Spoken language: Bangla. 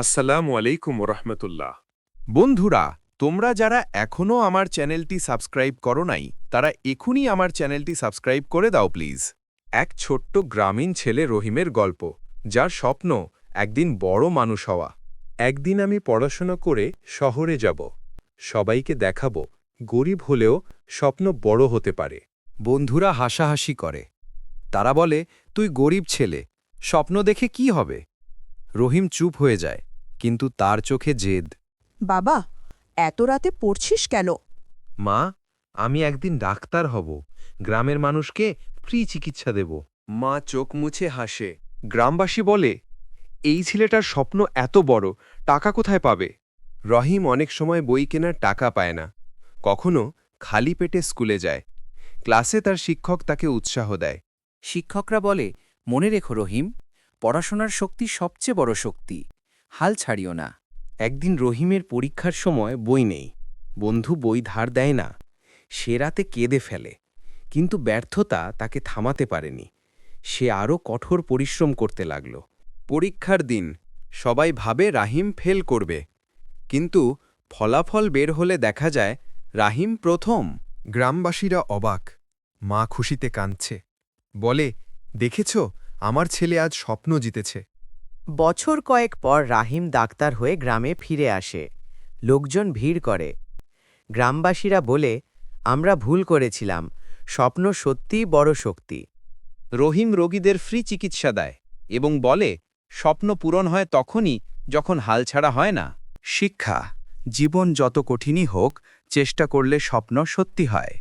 আসসালামু আলাইকুম রহমতুল্লাহ বন্ধুরা, তোমরা যারা এখনও আমার চ্যানেলটি সাবস্ক্রাইব করো নাই, তারা এখনই আমার চ্যানেলটি সাবস্ক্রাইব করে দাও প্লিজ। এক ছোট্ট গ্রামীণ ছেলে রহিমের গল্প, যার স্বপ্ন, একদিন বড় মানুষ হওয়া। একদিন আমি পড়াশোনা করে শহরে যাব। সবাইকে দেখাবো, গরিব হলেও স্বপ্ন বড় হতে পারে। বন্ধুরা হাসাহাসি করে। তারা বলে, তুই গরিব ছেলে, স্বপ্ন দেখে কি হবে? রহিম চুপ হয়ে যায়। কিন্তু তার চোখে জেদ। বাবা এত রাতে পড়ছিস কেন? মা আমি একদিন ডাক্তার হব। গ্রামের মানুষকে ফ্রি চিকিৎসা দেব। মা চোখ মুছে হাসে। গ্রামবাসী বলে এই ছেলেটার স্বপ্ন এত বড় টাকা কোথায় পাবে? রহিম অনেক সময় বই কেনার টাকা পায় না। কখনো খালি পেটে স্কুলে যায়। ক্লাসে তার শিক্ষক তাকে উৎসাহ দেয়। শিক্ষকরা বলে মনে রেখো রহিম পড়াশোনার শক্তি সবচেয়ে বড় শক্তি। হাল ছাড়িও না। একদিন রহিমের পরীক্ষার সময় বই নেই। বন্ধু বই ধার দেয় না। সে রাতে কেঁদে ফেলে। কিন্তু ব্যর্থতা তাকে থামাতে পারেনি। সে আরও কঠোর পরিশ্রম করতে লাগল। পরীক্ষার দিন, সবাই ভাবে রাহিম ফেল করবে। কিন্তু ফলাফল বের হলে দেখা যায়, রাহিম প্রথম। গ্রামবাসীরা অবাক। মা খুশিতে কাঁদছে। বলে, দেখেছ, আমার ছেলে আজ স্বপ্ন জিতেছে। বছর কয়েক পর রাহিম ডাক্তার হয়ে গ্রামে ফিরে আসে। লোকজন ভিড় করে। গ্রামবাসীরা বলে, আমরা ভুল করেছিলাম। স্বপ্ন সত্যিই বড় শক্তি। রহিম রোগীদের ফ্রি চিকিৎসা দেয় এবং বলে, স্বপ্ন পূরণ হয় তখনই যখন হাল ছাড়া হয় না। শিক্ষা, জীবন যত কঠিনই হোক, চেষ্টা করলে স্বপ্ন সত্যি হয়।